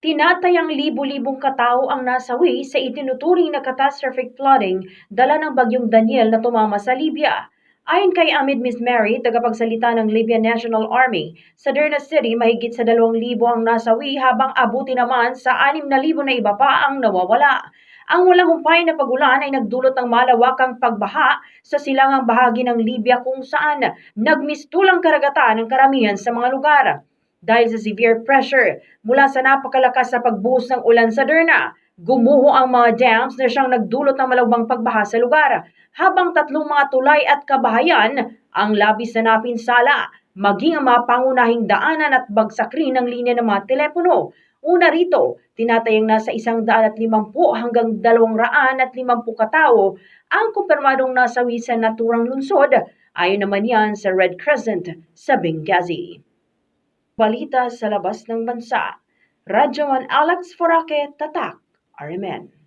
Tinatayang libu-libong katao ang nasawi sa itinuturing na catastrophic flooding dala ng bagyong Daniel na tumama sa Libya. Ayon kay Amid Miss Mary, tagapagsalita ng Libyan National Army, sa Derna City mahigit sa 2,000 ang nasawi habang abuti naman sa 6,000 na iba pa ang nawawala. Ang walang humpay na pagulan ay nagdulot ng malawakang pagbaha sa silangang bahagi ng Libya kung saan nagmistulang karagatan ng karamihan sa mga lugar. Dahil sa severe pressure mula sa napakalakas na pagbuhos ng ulan sa Derna, gumuho ang mga dams na siyang nagdulot ng malawang pagbaha sa lugar, habang tatlong mga tulay at kabahayan ang labis na napinsala, maging ang mga pangunahing daanan at bagsak rin ng linya ng mga telepono. Una rito, tinatayang nasa daan at limampu hanggang dalawang raan at limampu katao ang kumpirmadong nasawi sa naturang lungsod, ayon naman yan sa Red Crescent sa Benghazi. Balita sa labas ng bansa. Radyoman Alex Forake, Tatak, RMN.